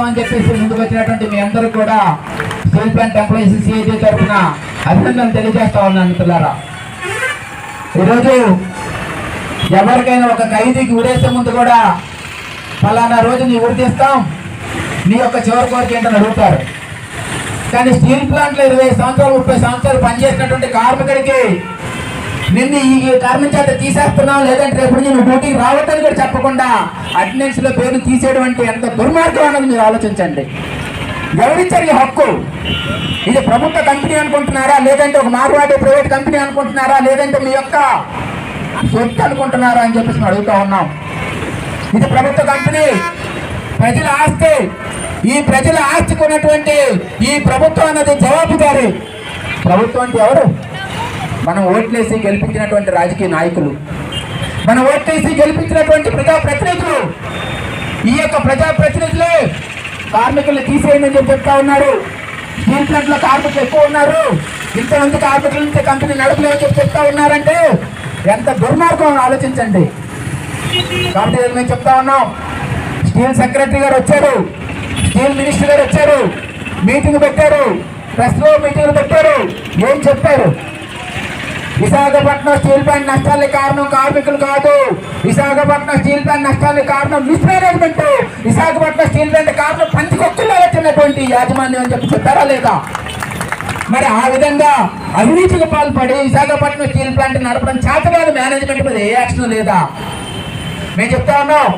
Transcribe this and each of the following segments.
చేస్తామని చెప్పేసి ముందుకు వచ్చినటువంటి మీ అందరూ కూడా స్టీల్ ప్లాంట్ ఎంప్లాయీస్ సిఐటి తరఫున అభినందనలు తెలియజేస్తా ఉన్నాను మిత్రులారా. ఈరోజు ఎవరికైనా ఒక ఖైదీకి ఉరేసే ముందు కూడా ఫలానా రోజు నీ ఉరి తీస్తాం నీ యొక్క చివరి కోరిక ఏంటని అడుగుతారు. కానీ స్టీల్ ప్లాంట్లో ఇరవై సంవత్సరాలు ముప్పై సంవత్సరాలు పనిచేసినటువంటి కార్మికుడికి నిన్ను ఈ కారణం చేత తీసేస్తున్నావు? లేదంటే రేపు నేను డ్యూటీకి రావద్దని కూడా చెప్పకుండా అటెండెన్స్లో పేరు తీసేయడం అంటే ఎంత దుర్మార్గం అన్నది మీరు ఆలోచించండి. ఎవరిచ్చారు ఈ హక్కు? ఇది ప్రభుత్వ కంపెనీ అనుకుంటున్నారా? లేదంటే ఒక మార్వాడి ప్రైవేట్ కంపెనీ అనుకుంటున్నారా? లేదంటే మీ యొక్క సొత్తు అనుకుంటున్నారా అని చెప్పేసి మేము అడుగుతా ఉన్నాం. ఇది ప్రభుత్వ కంపెనీ. ప్రజల ఆస్తి. ఈ ప్రజల ఆస్తికి ఉన్నటువంటి ఈ ప్రభుత్వం అన్నది జవాబుదారి. ప్రభుత్వం అంటే ఎవరు? మనం ఓట్లేసి గెలిపించినటువంటి రాజకీయ నాయకులు. మనం ఓట్లేసి గెలిపించినటువంటి ప్రజాప్రతినిధులు ఈ యొక్క ప్రజాప్రతినిధులే ప్రతినిధులే కార్మికులు తీసేయండి అని చెప్పి చెప్తా ఉన్నారు. స్టీల్ ప్లాంట్ కార్మికులు ఎక్కువ ఉన్నారు. ఇంతమంది కార్మికుల నుంచి కంపెనీ నడపలేమని చెప్పి చెప్తా ఉన్నారంటే ఎంత దుర్మార్గం ఆలోచించండి. కాబట్టి మేము చెప్తా ఉన్నాం స్టీల్ సెక్రటరీ గారు వచ్చారు స్టీల్ మినిస్టర్ గారు వచ్చారు మీటింగ్ పెట్టారు ప్రెస్లో మీటింగ్లు మీటింగ్ పెట్టారు ఏం చెప్పారు? విశాఖపట్నం స్టీల్ ప్లాంట్ నష్టాలకు కారణం కార్మికులు కాదు. విశాఖపట్నం స్టీల్ ప్లాంట్ నష్టాలకు కారణం మిస్మేనేజ్మెంట్ విశాఖపట్నం స్టీల్ ప్లాంట్ కారణం పంచికొక్కుల్లో వచ్చినటువంటి యాజమాన్యం అని చెప్పి చెప్పారా లేదా? మరి ఆ విధంగా అవినీతికి పాల్పడి విశాఖపట్నం స్టీల్ ప్లాంట్ నడపడం చేతగాదు మేనేజ్మెంట్ మీద ఏ యాక్షన్ లేదా? మేము చెప్తా ఉన్నాం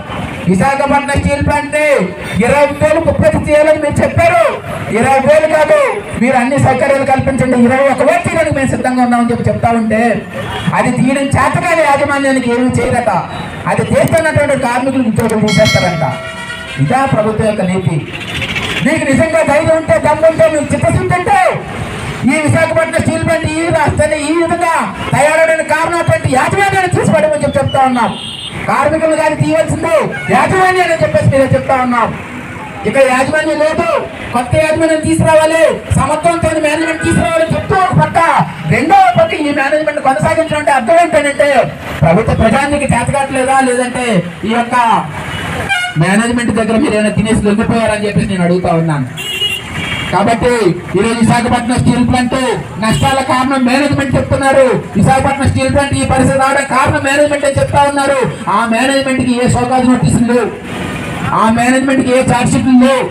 విశాఖపట్నం స్టీల్ ప్లాంట్ని ఇరవై వేలు ఉత్పత్తి చేయాలని మీరు చెప్పారు. ఇరవై వేలు కాదు మీరు అన్ని సౌకర్యాలు కల్పించండి. ఇరవై ఒక వేలు మేము సిద్ధంగా ఉన్నామని చెప్పి చెప్తా ఉంటే అది తీయడం చేతగానే యాజమాన్యానికి ఏమీ చేయరట. అది చేస్తున్నటువంటి కార్మికులు ఉద్యోగం తీసేస్తారంట ఇదా ప్రభుత్వం యొక్క నీతి. మీకు నిజంగా ధైర్యం ఉంటే దమ్ము ఉంటే మీకు చిత్తశుద్ధి ఉంటే ఈ విశాఖపట్నం స్టీల్ ప్లాంట్ ఈ రాష్ట్రాన్ని ఈ విధంగా తయారవడానికి కారణమైనటువంటి యాజమాన్యాన్ని తీసి పడమని చెప్పి చెప్తా ఉన్నాం. కార్మికులు కానీ తీయవలసింది. యాజమాన్యాన్ని చెప్పేసి మీరు చెప్తా ఉన్నాం. ఇక్కడ యాజమాన్యం లేదు. కొత్త యాజమాన్యం తీసుకురావాలి. సమర్థవంతో మేనేజ్మెంట్ తీసుకురావాలని చెప్తూ ఒక పక్క. రెండవ పక్క ఈ మేనేజ్మెంట్ కొనసాగించడం అంటే అర్థం ఏంటంటే ప్రభుత్వ ప్రజానికి చేతకాట్లేదా? లేదంటే ఈ యొక్క మేనేజ్మెంట్ దగ్గర మీరు ఏమైనా తినేసి వెళ్ళిపోయారని చెప్పేసి నేను అడుగుతా ఉన్నాను. కాబట్టి ఈరోజు విశాఖపట్నం స్టీల్ ప్లాంట్ నష్టాల కారణం మేనేజ్మెంట్ చెప్తున్నారు. విశాఖపట్నం స్టీల్ ప్లాంట్ ఈ పరిస్థితి రావడం కారణం మేనేజ్మెంట్ అని చెప్తా ఉన్నారు. ఆ మేనేజ్మెంట్కి ఏ సోకాజ్ నోటీసులు లేవు. ఆ మేనేజ్మెంట్కి ఏ ఛార్జ్షీట్లు లేవు.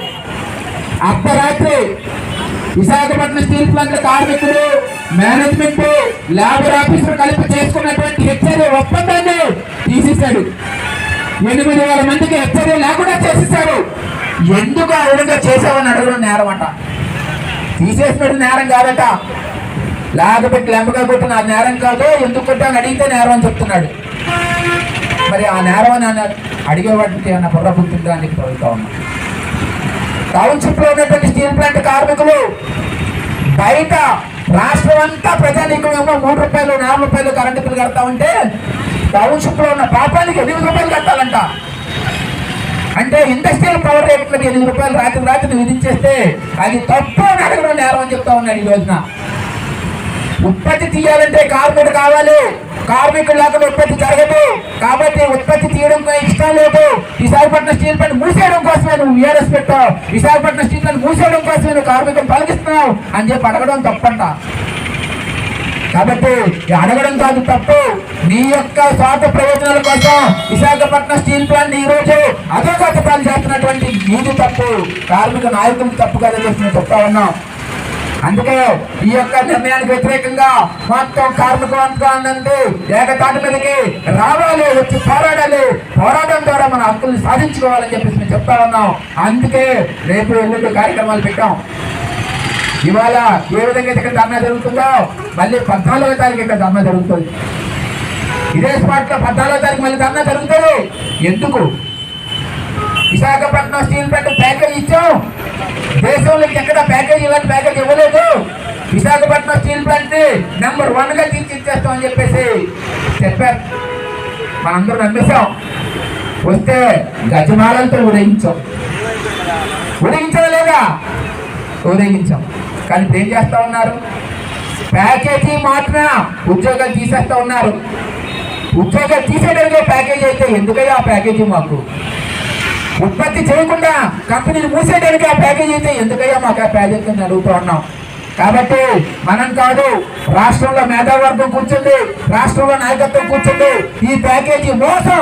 అర్ధరాత్రి విశాఖపట్నం స్టీల్ ప్లాంట్ కార్మికులు మేనేజ్మెంట్ లేబర్ ఆఫీసర్ కలిపి చేసుకున్నటువంటి హెచ్చరిక ఒప్పందాన్ని తీసేశాడు. ఎనిమిది వేల మందికి హెచ్చరిక లేకుండా చేసేసాడు ఎందుకు ఆ విధంగా చేసావని అడగడం నేరం అంట తీసేసినట్టు నేరం కాదట. లేకపోతే లెంబగా కొట్టిన ఆ నేరం కాదు ఎందుకు కొట్టాను? అడిగితే నేరం అని చెప్తున్నాడు. మరి ఆ నేరం అని అన్న- అడిగేవాడికి అన్న బుర్ర పుట్టిందా అని అడుగుతా ఉన్నా. టౌన్షిప్లో ఉన్నటువంటి స్టీల్ ప్లాంట్ కార్మికులు బయట రాష్ట్రం అంతా ప్రజానీకం ఏమో మూడు రూపాయలు నాలుగు రూపాయలు కరెంటు బిల్లు కడతా ఉంటే టౌన్షిప్లో ఉన్న పాపానికి ఎనిమిది రూపాయలు కట్టాలంట. అంటే ఇండస్ట్రియల్ పవర్ రేట్ ఎనిమిది రూపాయలు రాత్రి రాత్రి విధించేస్తే అది తప్పు అని అడగడం నేరం అని చెప్తా ఉన్నాడు ఈ రోజున. ఉత్పత్తి తీయాలంటే కార్మికుడు కావాలి. కార్మికుడు లేకుండా ఉత్పత్తి జరగదు. కాబట్టి ఉత్పత్తి తీయడం ఇష్టం లేదు. విశాఖపట్నం స్టీల్ ప్లాంట్ మూసేయడం కోసమే నువ్వు వీఆర్ఎస్ పెట్టావు. విశాఖపట్నం స్టీల్ ప్లాంట్ మూసేయడం కోసమే నువ్వు కార్మికులు పలికిస్తున్నావు అని చెప్పి అడగడం తప్పంట. కాబట్టి అడగడం కాదు తప్పు. నీ యొక్క స్వార్థ ప్రయోజనాల కోసం విశాఖపట్నం స్టీల్ ప్లాంట్ ఈ రోజు అధోగతపాలు చేస్తున్నటువంటి నీది తప్పు. కార్మిక నాయకులు తప్పు కదా చెప్పి చెప్తా ఉన్నాం. అందుకే ఈ యొక్క నిర్ణయానికి వ్యతిరేకంగా మొత్తం కార్మిక వర్గాన్ని ఏకతాటి మీదకి రావాలి వచ్చి పోరాడాలి. పోరాటం ద్వారా మన హక్కుల్ని సాధించుకోవాలని చెప్పేసి మేము చెప్తా ఉన్నాం. అందుకే రేపు ఎల్లుండి కార్యక్రమాలు పెట్టాం. ఇవాళ ఏ విధంగా ఇక్కడ ధర్నా జరుగుతుందో మళ్ళీ పద్నాలుగో తారీఖు ఇక్కడ ధర్నా జరుగుతుంది. ఇదే స్పాట్లో పద్నాలుగో తారీఖు మళ్ళీ ధర్నా జరుగుతుంది. ఎందుకు? విశాఖపట్నం స్టీల్ ప్లాంట్ ప్యాకేజ్ ఇచ్చాం. దేశంలో ఎక్కడ ప్యాకేజ్ ఇలాంటి ప్యాకేజ్ ఇవ్వలేదు. విశాఖపట్నం స్టీల్ ప్లాంట్ నెంబర్ వన్గా తీర్చిచ్చేస్తాం అని చెప్పేసి చెప్పారు. మనందరూ నమ్మేశాం. వస్తే గజమాలతో ఉదయించాం ఉదయించడం లేదా? ఉదయించాం కానీ ఏం చేస్తా ఉన్నారు? ప్యాకేజీ మాత్రం ఉద్యోగాలు తీసేస్తా ఉన్నారు. ఉద్యోగాలు తీసేయడానికి ప్యాకేజీ అయితే ఎందుకయ్యా ఆ ప్యాకేజీ మాకు? ఉత్పత్తి చేయకుండా కంపెనీలు మూసేయడానికి ఆ ప్యాకేజీ అయితే ఎందుకయ్యా మాకు ఆ ప్యాకేజీ అని అడుగుతూ ఉన్నాం. కాబట్టి మనం కాదు రాష్ట్రంలో మేధావర్గం కూర్చుంది రాష్ట్రంలో నాయకత్వం కూర్చుంది. ఈ ప్యాకేజీ మోసం.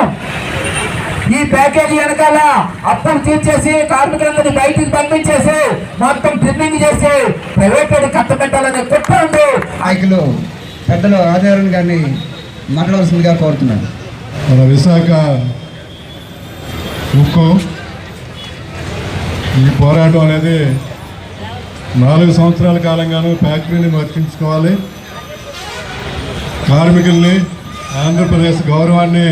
ఈ ప్యాకేజీ వెనకాల అప్పులు తీర్చేసి కార్మికులందరినీ బయటికి పంపించేసి మొత్తం ట్రిమ్మింగ్ చేసి ప్రైవేట్ కట్టబెట్టాలనే కుట్ర ఉంది నాయకులు పెద్దలు ఆదివారం గారిని మాట్లాడవలసిందిగా కోరుతున్నాను. మన విశాఖ ఉక్కు ఈ పోరాటం అనేది నాలుగు సంవత్సరాల కాలంగాను ఫ్యాక్టరీని బతికించుకోవాలి కార్మికుల్ని ఆంధ్రప్రదేశ్ గౌరవాన్ని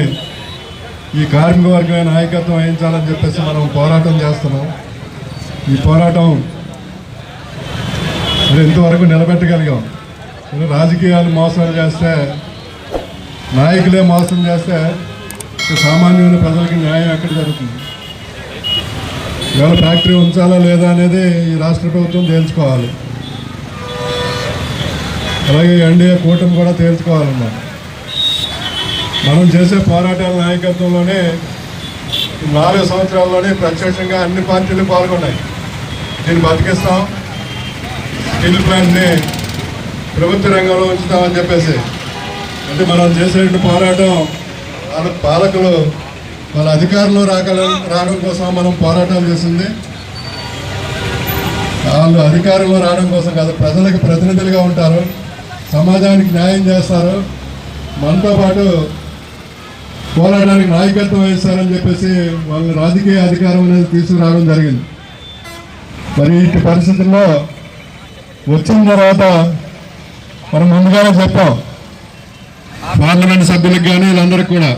ఈ కార్మిక వర్గమైన నాయకత్వం వహించాలని చెప్పేసి మనం పోరాటం చేస్తున్నాం. ఈ పోరాటం మరి ఇంతవరకు నిలబెట్టగలిగాం. రాజకీయాలు మోసం చేస్తే నాయకులే మోసం చేస్తే ఇక సామాన్యమైన ప్రజలకి న్యాయం ఎక్కడ జరుగుతుంది? ఇవాళ ఫ్యాక్టరీ ఉంచాలా లేదా అనేది ఈ రాష్ట్ర ప్రభుత్వం తేల్చుకోవాలి. అలాగే ఎన్డీఏ కూటమి కూడా తేల్చుకోవాలన్నమాట మనం చేసే పోరాటాల నాయకత్వంలోనే నాలుగు సంవత్సరాల్లోనే ప్రత్యక్షంగా అన్ని పార్టీలు పాల్గొన్నాయి. దీన్ని బతికిస్తాం. స్టీల్ ప్లాంట్ని ప్రభుత్వ రంగంలో ఉంచుతామని చెప్పేసి. అంటే మనం చేసేటువంటి పోరాటం వాళ్ళ పాలకులు వాళ్ళ అధికారంలో రాక రావడం కోసం మనం పోరాటం చేసింది. వాళ్ళు అధికారంలో రావడం కోసం కాదు ప్రజలకు ప్రతినిధులుగా ఉంటారు. సమాజానికి న్యాయం చేస్తారు. మనతో పాటు పోరాటానికి నాయకత్వం వహిస్తారని చెప్పేసి వాళ్ళ రాజకీయ అధికారం అనేది తీసుకురావడం జరిగింది. మరి ఇటు పరిస్థితుల్లో వచ్చిన తర్వాత మనం ముందుగానే చెప్పాం. పార్లమెంట్ సభ్యులకు కానీ వీళ్ళందరికీ కూడా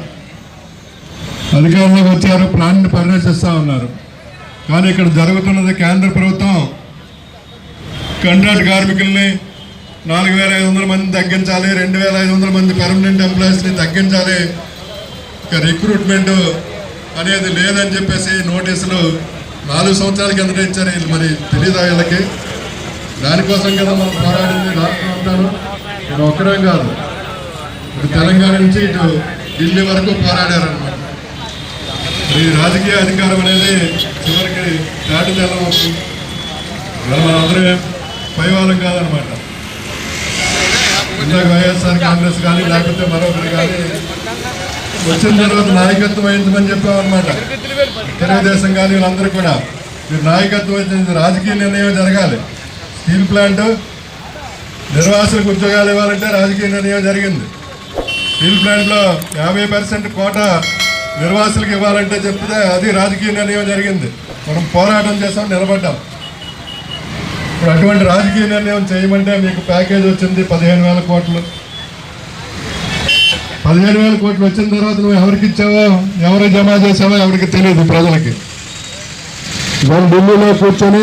అధికారంలోకి వచ్చారు ప్లాన్ని పరిరక్షిస్తూ ఉన్నారు. కానీ ఇక్కడ జరుగుతున్నది కేంద్ర ప్రభుత్వం కంట్రాక్ట్ కార్మికుల్ని నాలుగు వేల ఐదు వందల మంది తగ్గించాలి రెండు వేల ఐదు వందల మంది పర్మనెంట్ ఎంప్లాయీస్ని తగ్గించాలి ఇక రిక్రూట్మెంట్ అనేది లేదని చెప్పేసి నోటీసులు నాలుగు సంవత్సరాల కిందట ఇచ్చారు. వీళ్ళు మరి తెలియదా వీళ్ళకి? దానికోసం కదా మనం పోరాడింది రాష్ట్రం అంటాను ఇది ఒక్కడం కాదు. తెలంగాణ నుంచి ఇటు ఢిల్లీ వరకు పోరాడారనమాట ఈ రాజకీయ అధికారం అనేది చివరికి దాటి తెల్లవచ్చు మనందరం పైవాళ్ళం కాదనమాట ఇందాక వైఎస్ఆర్ కాంగ్రెస్ కానీ లేకపోతే మరొకరు కానీ వచ్చిన తర్వాత నాయకత్వం అయిందని చెప్పామన్నమాట. తెలుగుదేశం కానీ వీళ్ళందరూ కూడా. మీరు నాయకత్వం అయితే రాజకీయ నిర్ణయం జరగాలి. స్టీల్ ప్లాంట్ నిర్వాసులకు ఉద్యోగాలు ఇవ్వాలంటే రాజకీయ నిర్ణయం జరిగింది. స్టీల్ ప్లాంట్లో యాభై పర్సెంట్ కోట నిర్వాసులకు ఇవ్వాలంటే చెప్తే అది రాజకీయ నిర్ణయం జరిగింది. మనం పోరాటం చేసాం నిలబడ్డాం. ఇప్పుడు అటువంటి రాజకీయ నిర్ణయం చేయమంటే మీకు ప్యాకేజ్ వచ్చింది పదిహేను వేల కోట్లు. పదిహేను వేల కోట్లు వచ్చిన తర్వాత నువ్వు ఎవరికి ఇచ్చావో ఎవరు జమ చేసావో ఎవరికి తెలియదు ప్రజలకి. ఇవాళ ఢిల్లీలో కూర్చొని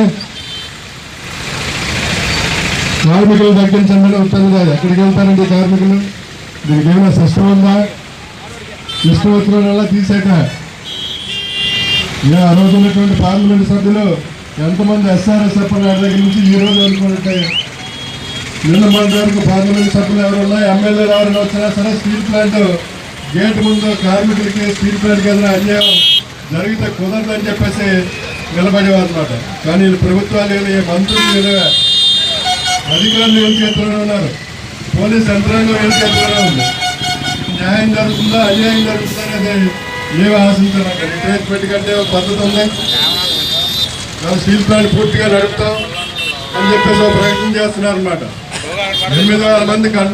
కార్మికులు తగ్గించండి ఉంటుంది కాదు ఎక్కడికి వెళ్తారండి కార్మికులు? దీనికి ఏమైనా సిస్టమ్ ఉందా? ఇష్టం వచ్చిన వల్ల తీసేట? ఆ రోజు ఉన్నటువంటి పార్లమెంట్ సభ్యులు ఎంతమంది ఎస్ఆర్ఎస్ఎఫ్ గారి దగ్గర నుంచి ఈ రోజు అనుకుంటే నిన్న మన వరకు పార్లమెంట్ సభ్యులు ఎవరు ఉన్నా ఎమ్మెల్యేలు ఎవరైనా వచ్చినా సరే స్టీల్ ప్లాంట్ గేట్ ముందు కార్మికులకి స్టీల్ ప్లాంట్కి ఏదైనా అన్యాయం జరిగితే కుదరదని చెప్పేసి నిలబడేవారు అనమాట కానీ వీళ్ళు ప్రభుత్వాలు వీళ్ళు, మంత్రులు వీళ్ళు అధికారులు వీళ్ళ చేతిలోనే ఉన్నారు. పోలీస్ యంత్రాంగం వీళ్ళ చేతిలోనే ఉంది. న్యాయం జరుగుతుందా అన్యాయం జరుగుతుందా అనేది ఏమి ఆశించారు అక్కడ రిట్రేట్మెంట్ కంటే ఒక పద్ధతి ఉంది. స్టీల్ ప్లాంట్ పూర్తిగా నడుపుతాం అని చెప్పేసి ఒక ప్రయత్నం చేస్తున్నారు అనమాట ఎనిమిది వేల మంది కన్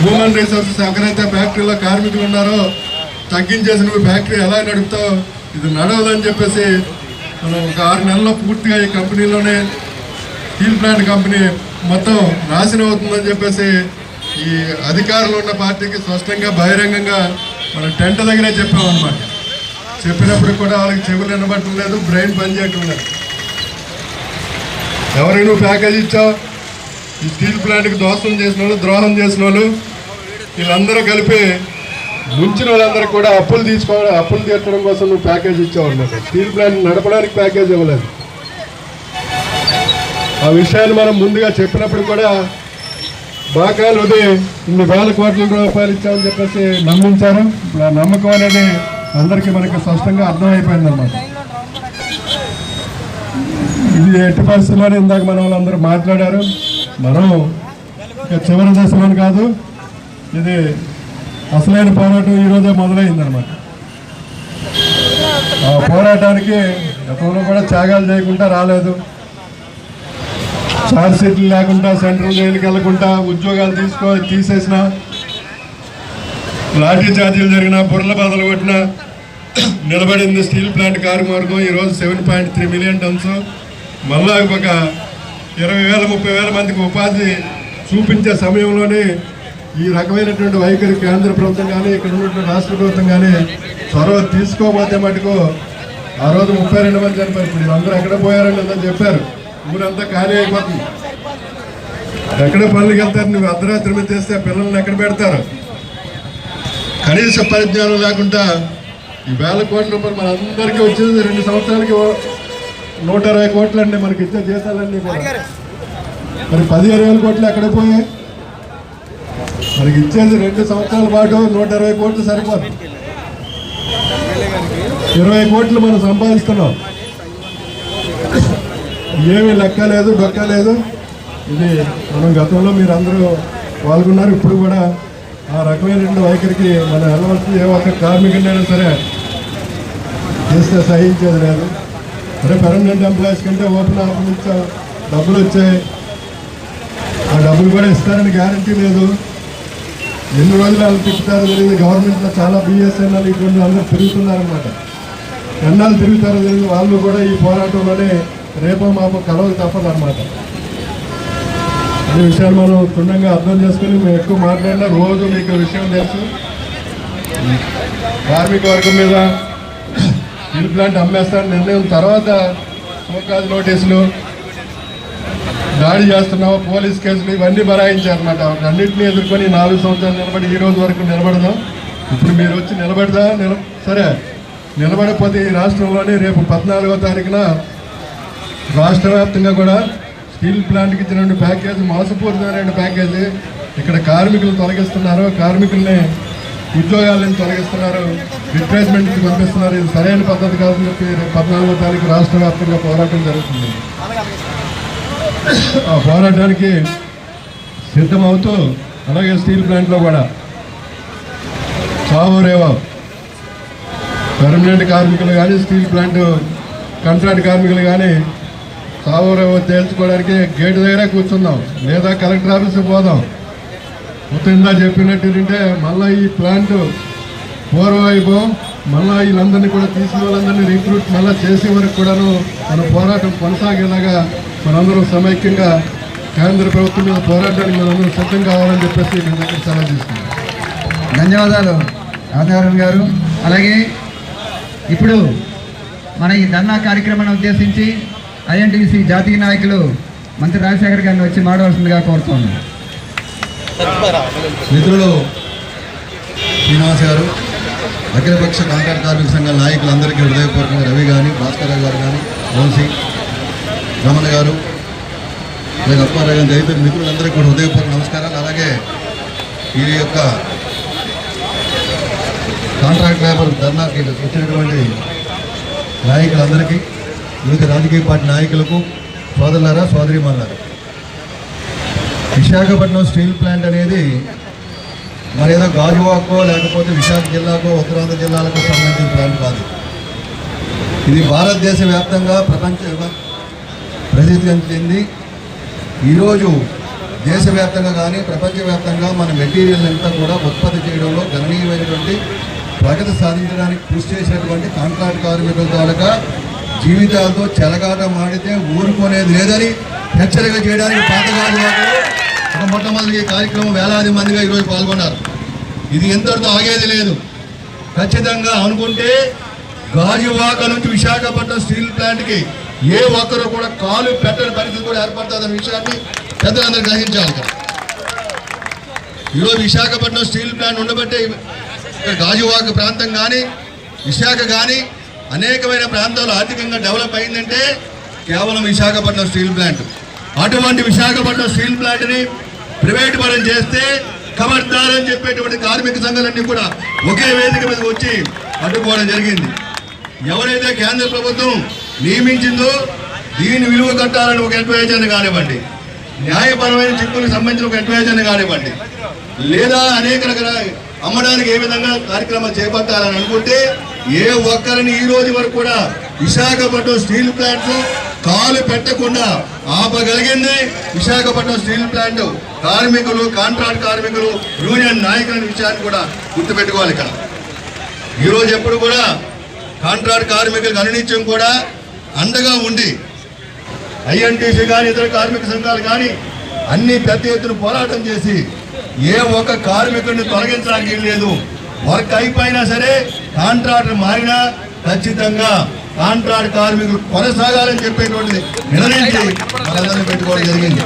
హ్యూమన్ రిసోర్సెస్ ఎవరైతే ఫ్యాక్టరీలో కార్మికులు ఉన్నారో తగ్గించేసి నువ్వు ఫ్యాక్టరీ ఎలా నడుపుతావు ఇది నడవదని చెప్పేసి మనం ఒక ఆరు నెలల్లో పూర్తిగా ఈ కంపెనీలోనే స్టీల్ ప్లాంట్ కంపెనీ మొత్తం నాశనం అవుతుందని చెప్పేసి ఈ అధికారులు ఉన్న పార్టీకి స్పష్టంగా బహిరంగంగా మనం టెంట్ దగ్గరే చెప్పామన్నమాట. చెప్పినప్పుడు కూడా వాళ్ళకి చెవులు వినబట్టడం లేదు బ్రెయిన్ పనిచేయటం లేదు. ఎవరికి నువ్వు ప్యాకేజ్ ఇచ్చావు? ఈ స్టీల్ ప్లాంట్కి దోషం చేసిన వాళ్ళు ద్రోహం చేసిన వాళ్ళు వీళ్ళందరూ కలిపి ముంచిన వాళ్ళందరూ కూడా అప్పులు తీసుకోవడం అప్పులు తీర్చడం కోసం నువ్వు ప్యాకేజ్ ఇచ్చావు స్టీల్ ప్లాంట్ నడపడానికి ప్యాకేజ్ ఇవ్వలేదు. ఆ విషయాన్ని మనం ముందుగా చెప్పినప్పుడు కూడా బాకాలు ఉదయం ఇన్ని వేల కోట్ల రూపాయలు ఇచ్చామని చెప్పేసి నమ్మించారు. ఇప్పుడు ఆ నమ్మకం అనేది అందరికీ మనకి స్పష్టంగా అర్థమైపోయింది అన్నమాట. ఇది ఎట్టి పరిస్థితుల్లోనే ఇందాక మన వాళ్ళందరూ మాట్లాడారు. మనం ఇక చివరి దశలోని కాదు ఇది అసలైన పోరాటం ఈరోజే మొదలైందనమాట ఆ పోరాటానికి గతంలో కూడా త్యాగాలు చేయకుండా రాలేదు. చార్జ్ షీట్లు లేకుండా సెంట్రల్ జైలుకి వెళ్ళకుండా ఉద్యోగాలు తీసుకో తీసేసిన లాఠీ చార్జీలు జరిగిన బుర్రల బదలు కొట్టిన నిలబడింది స్టీల్ ప్లాంట్ కారు మార్గం. ఈరోజు seven point three million tons. మళ్ళా ఒక ఇరవై వేల ముప్పై వేల మందికి ఉపాధి చూపించే సమయంలోనే ఈ రకమైనటువంటి వైఖరి కేంద్ర ప్రభుత్వం కానీ ఇక్కడ ఉన్నటువంటి రాష్ట్ర ప్రభుత్వం కానీ చొరవ తీసుకోకపోతే మటుకు ఆ రోజు ముప్పై రెండు మంది చనిపోయారు. ఇప్పుడు అందరూ ఎక్కడ పోయారని అందరూ చెప్పారు. ఊరంతా ఖాళీ అయిపోతుంది. ఎక్కడ పనులకు వెళ్తారు? నువ్వు అర్ధరాత్రి మీద చేస్తే పిల్లల్ని ఎక్కడ పెడతారు? కనీస పరిజ్ఞానం లేకుండా ఈ వేల కోట్ల రూపాయలు మన అందరికీ వచ్చేది. రెండు సంవత్సరాలకి ఓ- నూట ఇరవై కోట్లు అండి మనకి ఇచ్చే జీతాలన్నీ మరి పదిహేను వేల కోట్లు ఎక్కడ పోయాయి? మనకి ఇచ్చేది రెండు సంవత్సరాల పాటు నూట ఇరవై కోట్లు సరిపోదు. ఇరవై కోట్లు మనం సంపాదిస్తున్నాం. ఏమీ లెక్క లేదు డొక్క లేదు. ఇది మనం గతంలో మీరు అందరూ పాల్గొన్నారు. ఇప్పుడు కూడా ఆ రకమైనటువంటి వైఖరికి మనం వెళ్ళవలసింది ఏ ఒక్క కార్మికుడైనా సరే చేస్తే సహించేది లేదు. అరే పర్మనెంట్ ఎంప్లాయీస్ కంటే ఓపెన్ ఆఫీస్ ఇచ్చా డబ్బులు వచ్చాయి. ఆ డబ్బులు కూడా ఇస్తారని గ్యారంటీ లేదు. ఎన్ని రోజులు వాళ్ళు తిప్పుతారో తెలియదు. గవర్నమెంట్లో చాలా బిఎస్ఎన్ఎల్ ఇటువంటి అందరూ తిరుగుతున్నారనమాట ఎన్నాళ్ళు తిరుగుతారో తెలియదు. వాళ్ళు కూడా ఈ పోరాటంలోనే రేపో మాపో కలవదు తప్పదనమాట ఈ విషయాలు మనం క్షుణ్ణంగా అర్థం చేసుకుని మేము ఎక్కువ మాట్లాడినా రోజు మీకు విషయం తెలుసు. కార్మిక వర్గం మీద స్టీల్ ప్లాంట్ అమ్మేస్తాను నిర్ణయం తర్వాత సోకాజ్ నోటీసులు దాడి చేస్తున్నావు పోలీస్ కేసులు ఇవన్నీ బరాయించారన్నమాట. అన్నింటినీ ఎదుర్కొని నాలుగు సంవత్సరాలు నిలబడి ఈ రోజు వరకు నిలబడదాం. ఇప్పుడు మీరు వచ్చి నిలబడదా? నిల సరే. నిలబడకపోతే ఈ రాష్ట్రంలోనే రేపు పద్నాలుగో తారీఖున రాష్ట్ర వ్యాప్తంగా కూడా స్టీల్ ప్లాంట్కి రెండు ప్యాకేజ్ మోసపూరితమైన ప్యాకేజీ ఇక్కడ కార్మికులు తొలగిస్తున్నారు కార్మికుల్ని ఉద్యోగాలను తొలగిస్తున్నారు రిప్లేస్మెంట్కి పంపిస్తున్నారు. ఇది సరైన పద్ధతి కాదని చెప్పి పద్నాలుగో తారీఖు రాష్ట్ర వ్యాప్తంగా పోరాటం జరుగుతుంది. ఆ పోరాటానికి సిద్ధమవుతూ అలాగే స్టీల్ ప్లాంట్లో కూడా చావు రేవా పర్మనెంట్ కార్మికులు కానీ స్టీల్ ప్లాంట్ కాంట్రాక్ట్ కార్మికులు కానీ చావు రేవో తేల్చుకోవడానికి గేటు దగ్గర కూర్చుందాం లేదా కలెక్టర్ ఆఫీస్కి పోదాం. మొత్తం ఇందా చెప్పినట్టు ఏంటంటే మళ్ళీ ఈ ప్లాంట్ పూర్వవైభవం మళ్ళీ వీళ్ళందరినీ కూడా తీసిన వాళ్ళందరినీ రిక్రూట్ మళ్ళీ చేసే వరకు కూడాను మన పోరాటం కొనసాగేలాగా మనందరం సమైక్యంగా కేంద్ర ప్రభుత్వం మీద పోరాటానికి మనందరం సిద్ధం కావాలని చెప్పేసి మీ దగ్గర సలహా తీసుకున్నాం ధన్యవాదాలు ఆదినారాయణ గారు. అలాగే ఇప్పుడు మన ఈ ధర్నా కార్యక్రమాన్ని ఉద్దేశించి ఐఎన్టీసీ జాతీయ నాయకులు మంత్రి రాజశేఖర్ గారిని వచ్చి మాడవలసిందిగా కోరుతున్నాను. మిత్రులు శ్రీనివాస్ గారు అఖిలపక్ష కాంట్రాక్ట్ కార్మిక సంఘాల నాయకులందరికీ హృదయపూర్వకంగా రవి కానీ భాస్కర్ గారు కానీ వంశీ రమణ గారు అలాగే అప్పారావు గారు తదితర మిత్రులందరికీ కూడా హృదయపూర్వక నమస్కారాలు. అలాగే ఈ యొక్క కాంట్రాక్ట్ లేబర్ ధర్నాకి వచ్చినటువంటి నాయకులందరికీ వివిధ రాజకీయ పార్టీ నాయకులకు సోదరులారా సోదరిమల్లారా విశాఖపట్నం స్టీల్ ప్లాంట్ అనేది మరి ఏదో గాజువాకో లేకపోతే విశాఖ జిల్లాకో ఉత్తరాంధ్ర జిల్లాలకు సంబంధించిన ప్లాంట్ కాదు. ఇది భారతదేశ వ్యాప్తంగా ప్రపంచ ప్రసిద్ధి చెంది ఈరోజు దేశవ్యాప్తంగా కానీ ప్రపంచవ్యాప్తంగా మన మెటీరియల్ అంతా కూడా ఉత్పత్తి చేయడంలో గణనీయమైనటువంటి ప్రగతి సాధించడానికి కృషి చేసినటువంటి కాంట్రాక్ట్ కార్మికుల ద్వారా జీవితాలతో చెలగాట మాడితే ఊరుకునేది లేదని హెచ్చరిక చేయడానికి పాతగాడు మొట్టమొదటి ఈ కార్యక్రమం వేలాది మందిగా ఈరోజు పాల్గొన్నారు. ఇది ఎంతటితో ఆగేది లేదు. ఖచ్చితంగా అనుకుంటే గాజువాక నుంచి విశాఖపట్నం స్టీల్ ప్లాంట్కి ఏ ఒక్కరు కూడా కాలు పెట్టని పరిస్థితి కూడా ఏర్పడుతుందన్న విషయాన్ని పెద్దలందరూ గ్రహించాలి ఈరోజు విశాఖపట్నం స్టీల్ ప్లాంట్ ఉండబట్టే గాజువాక ప్రాంతం కానీ విశాఖ కానీ అనేకమైన ప్రాంతాలు ఆర్థికంగా డెవలప్ అయిందంటే కేవలం విశాఖపట్నం స్టీల్ ప్లాంట్. అటువంటి విశాఖపట్నం స్టీల్ ప్లాంట్ని ప్రైవేట్ పరం చేస్తే ఖబర్దార్ చెప్పేటువంటి కార్మిక సంఘాలన్నీ కూడా ఒకే వేదిక మీద వచ్చి అడ్డుకోవడం జరిగింది. ఎవరైతే కేంద్ర ప్రభుత్వం నియమించిందో దీని విలువ కట్టాలని ఒక అడ్వైజర్ని కానివ్వండి న్యాయపరమైన చిక్కులకు సంబంధించిన ఒక అడ్వైజర్ని కానివ్వండి లేదా అనేక రకాల అమ్మడానికి ఏ విధంగా కార్యక్రమాలు చేపట్టాలని అనుకుంటే ఏ ఒక్కరిని ఈ రోజు వరకు కూడా విశాఖపట్నం స్టీల్ ప్లాంట్ కాలు పెట్టకుండా ఆపగలిగింది. విశాఖపట్నం స్టీల్ ప్లాంట్ కార్మికులు కాంట్రాక్ట్ కార్మికులు యూనియన్ నాయకుల విషయాన్ని కూడా గుర్తుపెట్టుకోవాలి ఇక్కడ. ఈరోజు ఎప్పుడు కూడా కాంట్రాక్ట్ కార్మికులకు అనునిత్యం కూడా అండగా ఉండి ఐఎన్టీసీ కానీ ఇతర కార్మిక సంఘాలు కానీ అన్ని పెద్ద ఎత్తున పోరాటం చేసి ఏ ఒక్క కార్మికుడిని తొలగించడానికి లేదు వర్క్ అయిపోయినా సరే కాంట్రాక్ట్ మారినా ఖచ్చితంగా కాంట్రాక్ట్ కార్మికులు కొనసాగాలని చెప్పేటువంటిది నిర్ణయించి మనందరం పెట్టుకోవడం జరిగింది.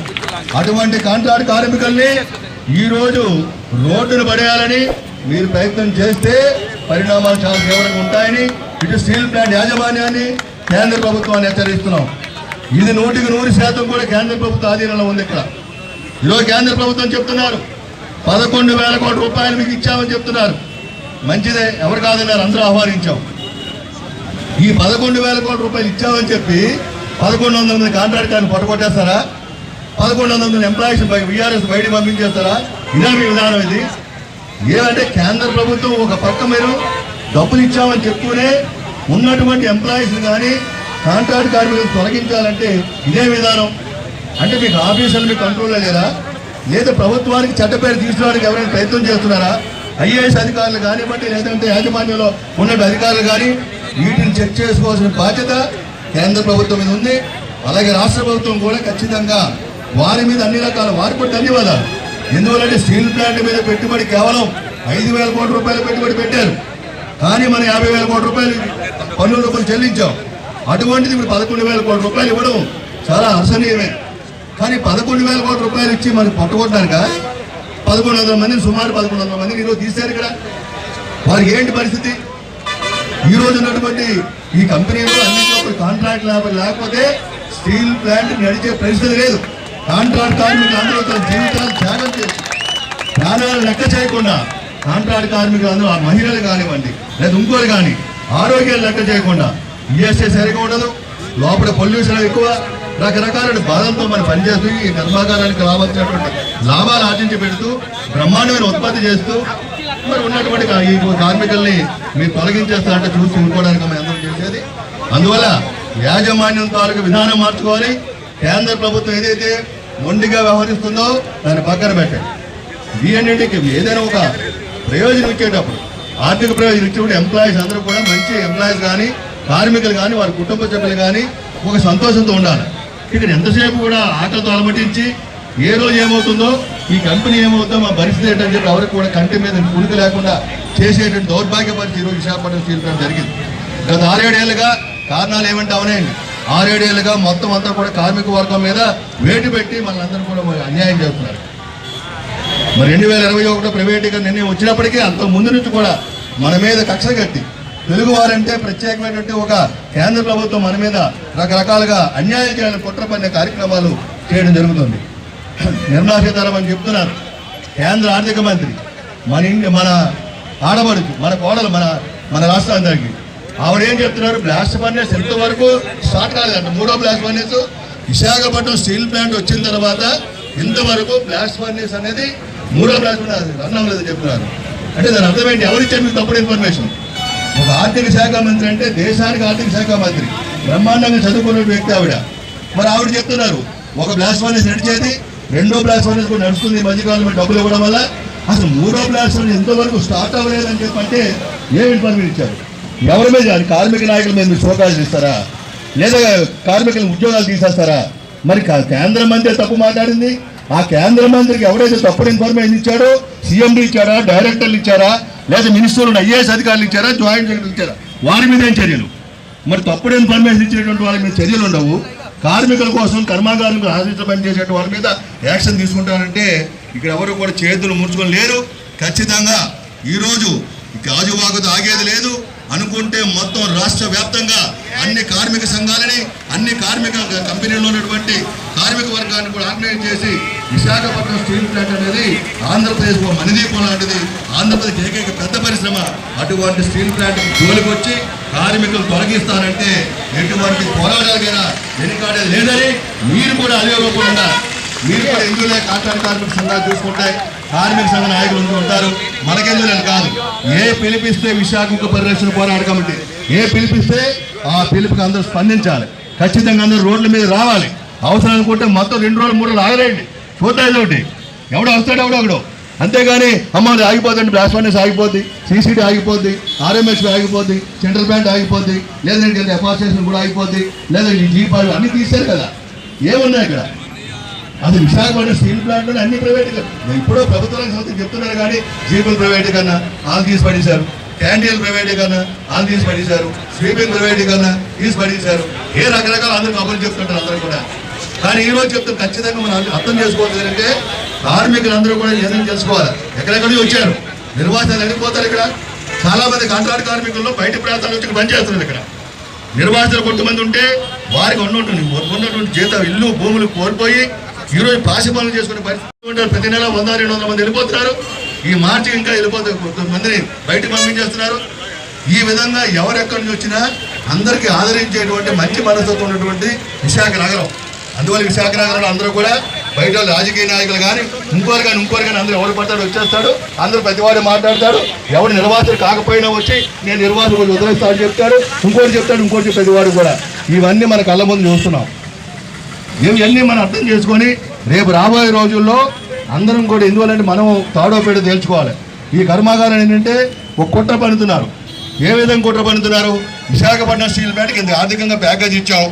అటువంటి కాంట్రాక్ట్ కార్మికుల్ని ఈరోజు రోడ్డును పడేయాలని మీరు ప్రయత్నం చేస్తే పరిణామాలు చాలా తీవ్రంగా ఉంటాయని ఇటు స్టీల్ ప్లాంట్ యాజమాన్యాన్ని కేంద్ర ప్రభుత్వాన్ని హెచ్చరిస్తున్నాం. ఇది నూటికి నూరు శాతం కూడా కేంద్ర ప్రభుత్వ ఆధీనంలో ఉంది ఇక్కడ. ఈరోజు కేంద్ర ప్రభుత్వం చెప్తున్నారు పదకొండు వేల కోట్ల రూపాయలు మీకు ఇచ్చామని చెప్తున్నారు. మంచిదే ఎవరు కాదన్నారు అందరూ ఆహ్వానించాం. ఈ పదకొండు వేల కోట్ల రూపాయలు ఇచ్చామని చెప్పి పదకొండు వందల మంది కాంట్రాక్ట్ కార్ని పట్టుకొట్టేస్తారా పదకొండు వందల మంది ఎంప్లాయీస్ విఆర్ఎస్ బయటకు పంపించేస్తారా? ఇదే మీ విధానం ఇది. ఏమంటే కేంద్ర ప్రభుత్వం ఒక పక్క మీరు డబ్బులు ఇచ్చామని చెప్తూనే ఉన్నటువంటి ఎంప్లాయీస్ కానీ కాంట్రాక్ట్ కార్మికులు తొలగించాలంటే ఇదే విధానం. అంటే మీకు ఆఫీసులు మీకు కంట్రోల్లో లేరా? లేదా ప్రభుత్వానికి చెడ్డ పేరు తీసుకోవడానికి ఎవరైనా ప్రయత్నం చేస్తున్నారా? ఐఏఎస్ అధికారులు కానివ్వండి లేదంటే యాజమాన్యంలో ఉన్న అధికారులు కానీ వీటిని చెక్ చేసుకోవాల్సిన బాధ్యత కేంద్ర ప్రభుత్వం మీద ఉంది. అలాగే రాష్ట్ర ప్రభుత్వం కూడా ఖచ్చితంగా వారి మీద అన్ని రకాల వారి కూడా ధన్యవాదాలు. ఎందువల్లంటే స్టీల్ ప్లాంట్ మీద పెట్టుబడి కేవలం ఐదు వేల కోట్ల రూపాయలు పెట్టుబడి పెట్టారు. కానీ మనం యాభై వేల కోట్ల రూపాయలు పన్నుల రూపాయలు చెల్లించాం. అటువంటిది ఇప్పుడు పదకొండు వేల కోట్ల రూపాయలు ఇవ్వడం చాలా హర్షణీయమే. కానీ పదకొండు వేల కోట్ల రూపాయలు ఇచ్చి మనకి పట్టుకోవడానిక పదకొండు వందల మందిని సుమారు పదకొండు వందల మందిని ఈరోజు తీశారు ఇక్కడ వారికి ఏంటి పరిస్థితి? ఈ రోజు ఉన్నటువంటి ఈ కంపెనీలో అన్నింటిలో కాంట్రాక్ట్ లేకపోతే లేకపోతే స్టీల్ ప్లాంట్ నడిచే పరిస్థితి లేదు. కాంట్రాక్ట్ కార్మికులు అందరూ తన జీవితాలు త్యాగం చేసి ప్రాణాలు లెక్క చేయకుండా కాంట్రాక్ట్ కార్మికులు అందరూ ఆ మహిళలు కానివ్వండి లేదా ఇంకోరు కానీ ఆరోగ్యాలు లెక్క చేయకుండా ఈఎస్ఏ సరిగా ఉండదు లోపల పొల్యూషన్ ఎక్కువ రకరకాల బాధలతో మనం పనిచేస్తూ ఈ కర్మాగారానికి రావాల్సినటువంటి లాభాలు ఆర్జించి పెడుతూ బ్రహ్మాండమైన ఉత్పత్తి చేస్తూ మరి ఉన్నటువంటి ఈ కార్మికుల్ని మీరు తొలగించేస్తారంటే చూసి ఊరుకోవడానికి మేము అందరం చేసేది. అందువల్ల యాజమాన్యం తాలూకు విధానం మార్చుకోవాలి. కేంద్ర ప్రభుత్వం ఏదైతే మొండిగా వ్యవహరిస్తుందో దాన్ని పక్కన పెట్టండి. బిఎన్ఎండికి ఏదైనా ఒక ప్రయోజనం ఇచ్చేటప్పుడు ఆర్థిక ప్రయోజనం ఇచ్చేటప్పుడు ఎంప్లాయీస్ అందరూ కూడా మంచి ఎంప్లాయీస్ కానీ కార్మికులు కానీ వారి కుటుంబ సభ్యులు కానీ ఒక సంతోషంతో ఉండాలి. ఇక్కడ ఎంతసేపు కూడా ఆకలితో అలమటించి ఏ రోజు ఏమవుతుందో ఈ కంపెనీ ఏమవుతుందో మా పరిస్థితి ఏంటని చెప్పి ఎవరికి కూడా కంటి మీద కునుకు లేకుండా చేసేటువంటి దౌర్భాగ్య పరిస్థితి ఈరోజు విశాఖపట్నం స్టీల్ ప్లాంట్ జరిగింది. గత ఆరేడేళ్ళుగా కారణాలు ఏమంటే అవునాయండి. ఆరేడేళ్ళుగా మొత్తం అంతా కూడా కార్మిక వర్గం మీద వేటు పెట్టి మనందరూ కూడా అన్యాయం చేస్తున్నారు. మరి రెండు వేల ఇరవై ఒకటో ప్రైవేటీకరణ నిర్ణయం వచ్చినప్పటికీ అంత ముందు నుంచి కూడా మన మీద కక్ష కట్టి తెలుగువారంటే ప్రత్యేకమైనటువంటి ఒక కేంద్ర ప్రభుత్వం మన మీద రకరకాలుగా అన్యాయం చేయాలని కుట్ర పడిన కార్యక్రమాలు చేయడం జరుగుతుంది. నిర్మలా సీతారామన్ చెప్తున్నారు. కేంద్ర ఆర్థిక మంత్రి మన ఇండి మన ఆడబడుచు మన కోడలు మన మన రాష్ట్రానికి. ఆవిడ ఏం చెప్తున్నారు? బ్లాస్ట్ ఫర్నేస్ ఎంతవరకు స్టార్ట్ కాలేదంట. మూడో blast furnace. Visakhapatnam steel plant వచ్చిన తర్వాత ఇంతవరకు బ్లాస్ట్ ఫర్నేస్ అనేది మూడో బ్లాస్ట్ ఫర్నేస్ రన్ అవ్వలేదు చెప్తున్నారు. అంటే దాని అర్థం ఏంటి? ఎవరిచ్చారు మీకు తప్పుడు ఇన్ఫర్మేషన్? ఒక ఆర్థిక శాఖ మంత్రి అంటే దేశానికి ఆర్థిక శాఖ మంత్రి. బ్రహ్మాండంగా చదువుకున్న వ్యక్తి ఆవిడ. మరి ఆవిడ చెప్తున్నారు ఒక బ్లాస్ట్ ఫర్నేస్ నడిచేది రెండో బ్లాస్ట్ కూడా నడుస్తుంది ఈ మధ్యకాలంలో డబ్బులు ఇవ్వడం వల్ల. అసలు మూడో ప్లాట్ఫామ్ ఎంతవరకు స్టార్ట్ అవ్వలేదని చెప్పంటే ఏ ఇన్ఫర్మేషన్ ఇచ్చారు? ఎవరి మీద కార్మిక నాయకుల మీద మీరు శోకాలు ఇస్తారా లేదా కార్మికులు ఉద్యోగాలు తీసేస్తారా? మరి కేంద్ర మంత్రి తప్పు మాట్లాడింది. ఆ కేంద్ర మంత్రికి ఎవరైతే తప్పుడు ఇన్ఫర్మేషన్ ఇచ్చాడో సీఎండీ ఇచ్చారా డైరెక్టర్లు ఇచ్చారా లేదా మినిస్టర్లు ఐఏఎస్ అధికారులు ఇచ్చారా జాయింట్ సెక్రటరీ ఇచ్చారా? వారి మీద ఏం చర్యలు? మరి తప్పుడు ఇన్ఫర్మేషన్ ఇచ్చినటువంటి వాళ్ళ మీద చర్యలు ఉండవు. కార్మికుల కోసం కర్మాగారం ఆశించ పనిచేసేట వాళ్ళ మీద యాక్షన్ తీసుకుంటారంటే ఇక్కడ ఎవరు కూడా చేతులు ముడుచుకొని లేరు. ఖచ్చితంగా ఈరోజు గాజువాకు ఆగేది లేదు. అనుకుంటే మొత్తం రాష్ట్ర వ్యాప్తంగా అన్ని కార్మిక సంఘాలని అన్ని కార్మిక కంపెనీల్లో ఉన్నటువంటి కార్మిక వర్గాన్ని కూడా ఆన్లైన్ చేసి విశాఖపట్నం స్టీల్ ప్లాంట్ అనేది ఆంధ్రప్రదేశ్ ఒక మణిదీపం లాంటిది. ఆంధ్రప్రదేశ్ ఏకైక పెద్ద పరిశ్రమ అటువంటి స్టీల్ ప్లాంట్ జోలికి వచ్చి కార్మికులు తొలగిస్తారంటే ఎటువంటి పోరాటాలకైనా వెనుకాడేది లేదని మీరు కూడా అదే మీరు కూడా ఎందులే కాంట్రాక్ట్ కార్మిక సంఘాలు చూసుకుంటే కార్మిక సంఘ నాయకులు ఉంటారు? మనకెందులని కాదు. ఏ పిలిపిస్తే విశాఖకు పరిరక్షణ పోరాట కమిటీ ఏ పిలిపిస్తే ఆ పిలుపుకి అందరూ స్పందించాలి. ఖచ్చితంగా అందరూ రోడ్ల మీద రావాలి. అవసరం అనుకుంటే మొత్తం రెండు రోజులు మూడు రోజులు ఆగలేండి. చూద్దాం ఒకటి. ఎవడో వస్తాడు ఎవడో ఒకడు. అంతేగాని అమ్మ ఆగిపోతుంది బ్లాస్ట్ ఆగిపోద్ది సీసీటీ ఆగిపోద్ది ఆర్ఎంఎస్ ఆగిపోద్ది సెంట్రల్ బ్యాంక్ ఆగిపోద్ది లేదంటే ఎఫ్ఆర్సేషన్ కూడా ఆగిపోద్ది లేదంటే ఈ జీపాలు అన్నీ తీశారు కదా. ఏమున్నాయి ఇక్కడ? అది విశాఖపట్నం స్టీల్ ప్లాంట్ అన్ని ప్రైవేట్ ఎప్పుడో ప్రభుత్వ సంస్థ చెప్తున్నారు కానీ జీపులు ప్రైవేట్ కన్నా ఆల్ తీసి పడేశారు. క్యాంటీన్లు ప్రైవేట్ కన్నా ఆన్ తీసి పడేశారు. స్వీపింగ్ ప్రైవేట్ కన్నా తీసి పడేశారు. ఏ రకరకాల అందరూ కబుర్లు చెప్తుంటారు అందరూ కూడా. కానీ ఈ రోజు చెప్తాం ఖచ్చితంగా మనం అర్థం చేసుకోవాలి ఏంటంటే కార్మికులందరూ కూడా ఏదైనా తెలుసుకోవాలి. ఎక్కడెక్కడి వచ్చారు? నిర్వాసాలు వెళ్ళిపోతారు ఇక్కడ? చాలా మంది కాంట్రాక్ట్ కార్మికుల్లో బయట ప్రాంతాల నుంచి పనిచేస్తున్నారు ఇక్కడ. నిర్వాసాలు కొంతమంది ఉంటే వారికి ఉన్నటువంటి ఉన్నటువంటి జీతం ఇల్లు భూములు కోల్పోయి ఈరోజు పాసి చేసుకునే పరిస్థితి ఉంటారు ప్రతి నెల వంద రెండు వందల మంది వెళ్ళిపోతున్నారు. ఈ మార్చి ఇంకా వెళ్ళిపోతారు కొంతమందిని బయటకు పంపించేస్తున్నారు. ఈ విధంగా ఎవరెక్కడి నుంచి వచ్చినా అందరికీ ఆదరించేటువంటి మంచి మనసుతో ఉన్నటువంటి విశాఖ నగరం. అందువల్ల విశాఖ నగరంలో అందరూ కూడా బయట రాజకీయ నాయకులు కానీ ఇంకోరు కానీ ఇంకోరు కానీ అందరూ ఎవరు పడతాడు వచ్చేస్తాడు అందరూ ప్రతివాడు మాట్లాడతాడు ఎవరు నిర్వాసులు కాకపోయినా వచ్చి నేను నిర్వాసులు వదిలేస్తాను చెప్తాడు. ఇంకోటి చెప్తాడు ఇంకోటి ప్రతివాడు కూడా. ఇవన్నీ మన కళ్ళ ముందు చూస్తున్నాం. ఇవన్నీ మనం అర్థం చేసుకొని రేపు రాబోయే రోజుల్లో అందరం కూడా ఎందువల్లంటే మనం తాడోపేట తేల్చుకోవాలి. ఈ కర్మాగారం ఏంటంటే ఒక కుట్ర పనుతున్నారు ఏ విధంగా కుట్ర పనుతున్నారు విశాఖపట్నం స్టీల్ ప్లాంట్కి ఇంత ఆర్థికంగా ప్యాకేజ్ ఇచ్చాం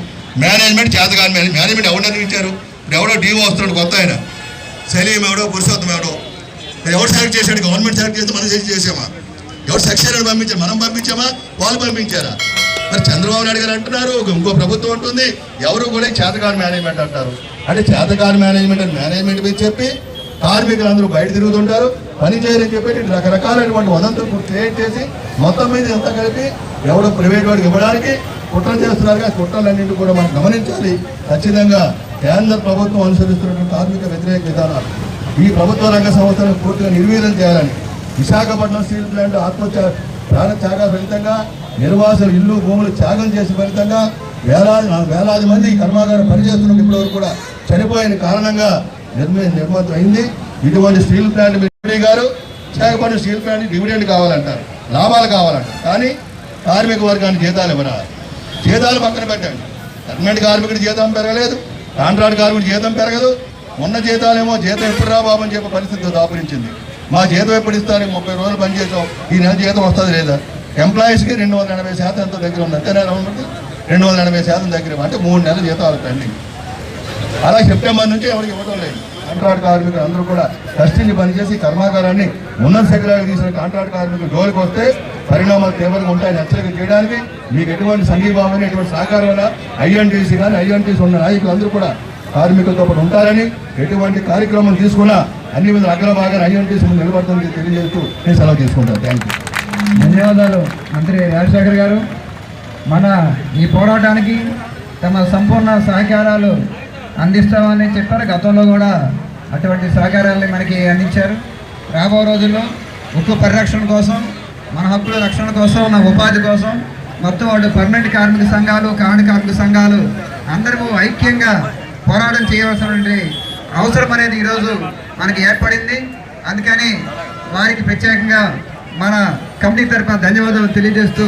మేనేజ్మెంట్ చేతగాని మేనేజ్మెంట్ ఎవరు నిర్మించారు ఇప్పుడు ఎవడో డీఓ వస్తున్నాడు కొత్త ఆయన. సలీం ఎవడో పురుషోత్తం ఎవడో. ఎవరు సెలెక్ట్ చేశాడు? గవర్నమెంట్ సెలెక్ట్ చేస్తే మనం చేసి చేసామా? ఎవరు సెక్షన్ పంపించారు? మనం పంపించామా? వాళ్ళు పంపించారా? మరి చంద్రబాబు నాయుడు గారు అంటున్నారు ఇంకో ప్రభుత్వం ఉంటుంది ఎవరు కూడా చేతకాని మేనేజ్మెంట్ అంటారు. అంటే చేతకాని మేనేజ్మెంట్ అని మేనేజ్మెంట్ మీద చెప్పి కార్మికులు అందరూ బయట తిరుగుతుంటారు పని చేయరని చెప్పి రకరకాలైనటువంటి వదంతులు క్రియేట్ చేసి మొత్తం మీద ఎంత కలిపి ఎవడో ప్రైవేట్ వాడికి ఇవ్వడానికి కుట్రలు చేస్తున్నారు. ఆ కుట్రలన్నింటి కూడా మనం గమనించాలి. ఖచ్చితంగా కేంద్ర ప్రభుత్వం అనుసరిస్తున్నటువంటి కార్మిక వ్యతిరేక విధానాలు. ఈ ప్రభుత్వ రంగ సంస్థలను పూర్తిగా నిర్వీర్యం చేయాలని విశాఖపట్నం స్టీల్ ప్లాంట్ ఆత్మహత్య ప్రాణ త్యాగ ఫలితంగా నిర్వాసులు ఇల్లు భూములు త్యాగం చేసిన ఫలితంగా వేలాది వేలాది మంది కర్మాగారం పనిచేస్తున్న ఇప్పటివరకు కూడా చనిపోయిన కారణంగా నిర్మి నిర్మాతం అయింది ఇటువంటి స్టీల్ ప్లాంట్ మినిస్ట్రీ గారు విశాఖపట్నం స్టీల్ ప్లాంట్ డివిడెండ్ కావాలంటారు లాభాలు కావాలంటారు. కానీ కార్మిక వర్గానికి జీతాలు ఇవ్వరా జీతాలు పక్కన పెట్టండి. గవర్నమెంట్ కార్మికుడి జీతం పెరగలేదు కాంట్రాక్ట్ కార్మికుడి జీతం పెరగదు. ఉన్న జీతాలేమో జీతం ఎప్పుడు రా బాబు అని చెప్పే పరిస్థితి దాపురించింది. మా జీతం ఎప్పుడు ఇస్తారు ముప్పై రోజులు పనిచేసాం ఈ నెల జీతం వస్తుంది లేదా? ఎంప్లాయీస్కి రెండు వందల ఎనభై శాతం ఎంతో దగ్గర ఉంది అంతే నెల ఉంటుంది రెండు వందల ఎనభై శాతం దగ్గర అంటే మూడు నెలల జీతాలు పెండింగ్. అలా సెప్టెంబర్ నుంచి ఎవరికి ఇవ్వడం లేదు. కాంట్రాక్ట్ కార్మికులు అందరూ కూడా కష్టించి పనిచేసి కర్మాగారాన్ని ఉన్నత శిఖరాలు తీసిన కాంట్రాక్ట్ కార్మికులు జోలికి వస్తే పరిణామాలు తీవ్రంగా ఉంటాయని హెచ్చరిక చేయడానికి మీకు ఎటువంటి సంఘీభావని ఎటువంటి సహకారం ఐఎన్టీసీ కానీ ఐఎన్టీసీ ఉన్న నాయకులు అందరూ కూడా కార్మికులతో పాటు ఉంటారని ఎటువంటి కార్యక్రమం తీసుకున్నా అన్ని మీద అగ్రభాగాన్ని ఐఎన్టీసీ ముందు నిలబడుతుంది తెలియజేస్తూ నేను సెలవు తీసుకుంటాను. థ్యాంక్ యూ ధన్యవాదాలు. మంత్రి రాజశేఖర్ గారు మన ఈ పోరాటానికి తమ సంపూర్ణ సహకారాలు అందిస్తామని చెప్పారు. గతంలో కూడా అటువంటి సహకారాలని మనకి అందించారు. రాబో రోజుల్లో ఉక్కు పరిరక్షణ కోసం మన హక్కుల రక్షణ కోసం మన ఉపాధి కోసం మొత్తం వాళ్ళు పర్మనెంట్ కార్మిక సంఘాలు కాడి కార్మిక సంఘాలు అందరూ ఐక్యంగా పోరాటం చేయవలసినటువంటి అవసరం అనేది ఈరోజు మనకి ఏర్పడింది. అందుకని వారికి ప్రత్యేకంగా మన కమిటీ తరఫున ధన్యవాదాలు తెలియజేస్తూ